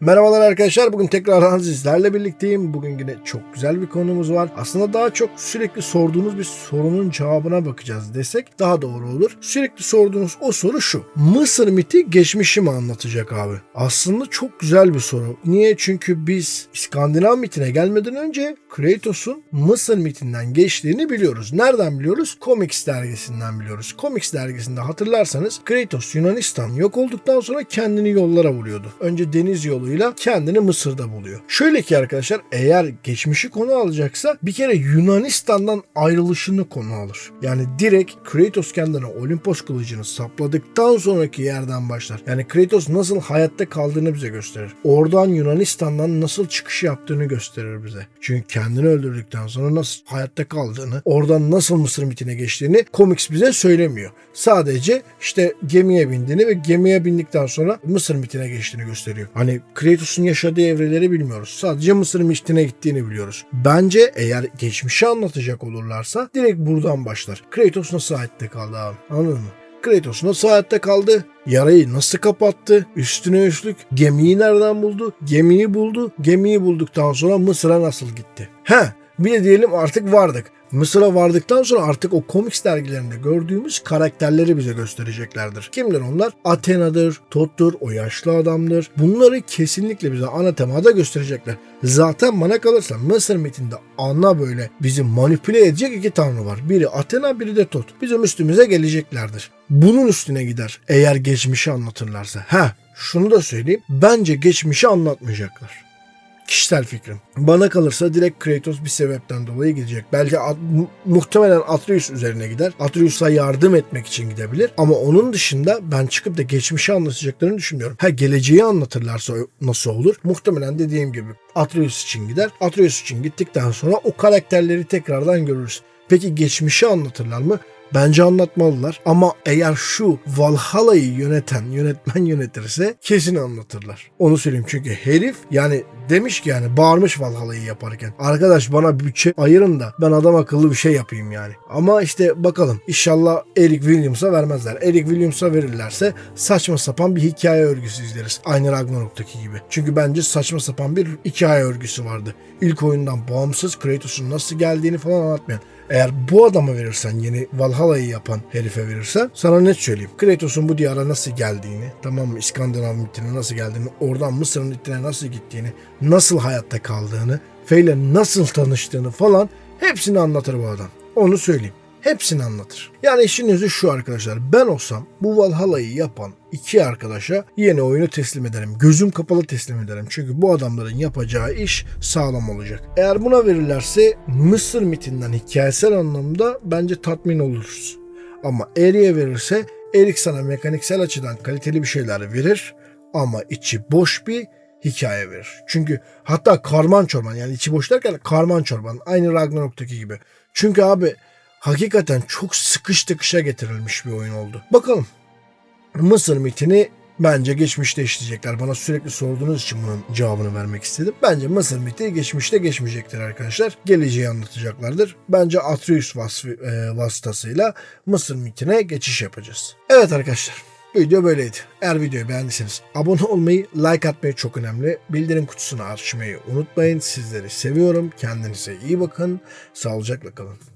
Merhabalar arkadaşlar. Bugün tekrardan sizlerle birlikteyim. Bugün yine çok güzel bir konumuz var. Aslında daha çok sürekli sorduğunuz bir sorunun cevabına bakacağız desek daha doğru olur. Sürekli sorduğunuz o soru şu. Mısır miti geçmişi mi anlatacak abi? Aslında çok güzel bir soru. Niye? Çünkü biz İskandinav mitine gelmeden önce Kratos'un Mısır mitinden geçtiğini biliyoruz. Nereden biliyoruz? Comics dergisinden biliyoruz. Comics dergisinde hatırlarsanız Kratos Yunanistan yok olduktan sonra kendini yollara vuruyordu. Önce deniz yoluyla kendini Mısır'da buluyor. Şöyle ki arkadaşlar eğer geçmişi konu alacaksa bir kere Yunanistan'dan ayrılışını konu alır. Yani direkt Kratos kendine Olimpos kılıcını sapladıktan sonraki yerden başlar. Yani Kratos nasıl hayatta kaldığını bize gösterir. Oradan Yunanistan'dan nasıl çıkış yaptığını gösterir bize. Çünkü kendini öldürdükten sonra nasıl hayatta kaldığını, oradan nasıl Mısır mitine geçtiğini komiks bize söylemiyor. Sadece işte gemiye bindiğini ve gemiye bindikten sonra Mısır mitine geçtiğini gösteriyor. Hani Kratos'un yaşadığı evreleri bilmiyoruz. Sadece Mısır mitine gittiğini biliyoruz. Bence eğer geçmişi anlatacak olurlarsa direkt buradan başlar. Kratos nasıl hayatta kaldı abi? Anladın mı? Kratos nasıl hayatta kaldı? Yarayı nasıl kapattı? Üstüne üstlük gemiyi nereden buldu? Gemiyi buldu. Gemiyi bulduktan sonra Mısır'a nasıl gitti? He bir de diyelim artık vardık. Mısır'a vardıktan sonra artık o komiks dergilerinde gördüğümüz karakterleri bize göstereceklerdir. Kimler onlar? Athena'dır, Tot'tur, o yaşlı adamdır. Bunları kesinlikle bize ana temada gösterecekler. Zaten bana kalırsa Mısır metinde ana böyle bizi manipüle edecek iki tanrı var. Biri Athena, biri de Tot. Bizim üstümüze geleceklerdir. Bunun üstüne gider eğer geçmişi anlatırlarsa. Ha, şunu da söyleyeyim. Bence geçmişi anlatmayacaklar. Kişisel fikrim. Bana kalırsa direkt Kratos bir sebepten dolayı gidecek. Belki At- mu- muhtemelen Atreus üzerine gider. Atreus'a yardım etmek için gidebilir. Ama onun dışında ben çıkıp da geçmişi anlatacaklarını düşünmüyorum. Ha geleceği anlatırlarsa nasıl olur? Muhtemelen dediğim gibi Atreus için gider. Atreus için gittikten sonra o karakterleri tekrardan görürüz. Peki geçmişi anlatırlar mı? Bence anlatmalılar ama eğer şu Valhalla'yı yöneten yönetmen yönetirse kesin anlatırlar. Onu söyleyeyim çünkü herif yani demiş ki yani bağırmış Valhalla'yı yaparken. Arkadaş bana bütçe ayırın da ben adam akıllı bir şey yapayım yani. Ama işte bakalım inşallah Eric Williams'a vermezler. Eric Williams'a verirlerse saçma sapan bir hikaye örgüsü izleriz. Aynı Ragnarok'taki gibi. Çünkü bence saçma sapan bir hikaye örgüsü vardı. İlk oyundan bağımsız Kratos'un nasıl geldiğini falan anlatmayan. Eğer bu adama verirsen yeni Valhalla'yı yapan herife verirsen sana net söyleyeyim. Kratos'un bu diyara nasıl geldiğini, tamam mı? İskandinav mitine nasıl geldiğini, oradan Mısır'ın mitine nasıl gittiğini, nasıl hayatta kaldığını, Feyle nasıl tanıştığını falan hepsini anlatır bu adam. Onu söyleyeyim. Hepsini anlatır. Yani işin özü şu arkadaşlar. Ben olsam bu Valhalla'yı yapan iki arkadaşa yeni oyunu teslim ederim. Gözüm kapalı teslim ederim. Çünkü bu adamların yapacağı iş sağlam olacak. Eğer buna verirlerse Mısır mitinden hikayesel anlamda bence tatmin oluruz. Ama Erik'e verirse Erik sana mekaniksel açıdan kaliteli bir şeyler verir ama içi boş bir hikaye verir. Çünkü hatta karman çorban yani içi boş derken karman çorban aynı Ragnarok'taki gibi. Çünkü abi hakikaten çok sıkış tıkışa getirilmiş bir oyun oldu. Bakalım. Mısır mitini bence geçmişte işleyecekler. Bana sürekli sorduğunuz için bunun cevabını vermek istedim. Bence Mısır miti geçmişte geçmeyecektir arkadaşlar. Geleceği anlatacaklardır. Bence Atreus vasfı, e, vasıtasıyla Mısır mitine geçiş yapacağız. Evet arkadaşlar. Video böyleydi. Eğer videoyu beğendiyseniz abone olmayı, like atmayı çok önemli. Bildirim kutusunu açmayı unutmayın. Sizleri seviyorum. Kendinize iyi bakın. Sağlıcakla kalın.